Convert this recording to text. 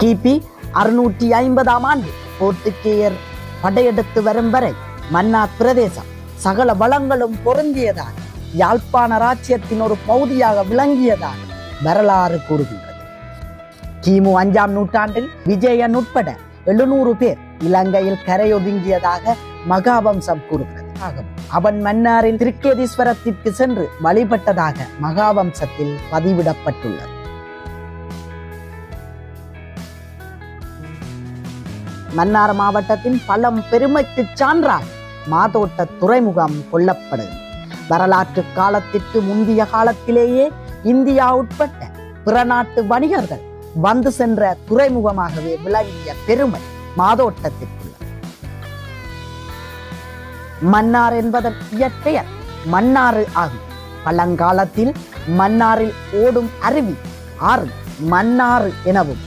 கிபி அறுநூற்றி ஐம்பதாம் ஆண்டு போர்த்துகேயர் படையெடுத்து வரும் வரை மன்னார் பிரதேசம் சகல வளங்களும் பொருந்தியதாக யாழ்ப்பாண ராச்சியத்தின் ஒரு பகுதியாக விளங்கியதாக வரலாறு கூறுகின்றது. கிமு அஞ்சாம் நூற்றாண்டில் விஜயன் உட்பட எழுநூறு பேர் இலங்கையில் கரையொதுங்கியதாக மகாவம்சம் கூறுகிறது. ஆகும். அவன் மன்னாரின் திருக்கேதீஸ்வரத்திற்கு சென்று வழிபட்டதாக மகாவம்சத்தில் பதிவிடப்பட்டுள்ளது. மன்னார் மாவட்டத்தின் பழம் பெருமைக்கு சான்றால் மாதோட்ட துறைமுகம் கொல்லப்படும் வரலாற்று காலத்திற்கு முந்தைய காலத்திலேயே இந்தியா உட்பட்ட பிற நாட்டு வணிகர்கள் வந்து சென்ற துறைமுகமாகவே விளங்கிய பெருமை மாதோட்டத்திற்கு மன்னார் என்பதன் இயற்பெயர் மன்னாறு ஆகும். பழங்காலத்தில் மன்னாரில் ஓடும் அருவி ஆறு மன்னாறு எனவும்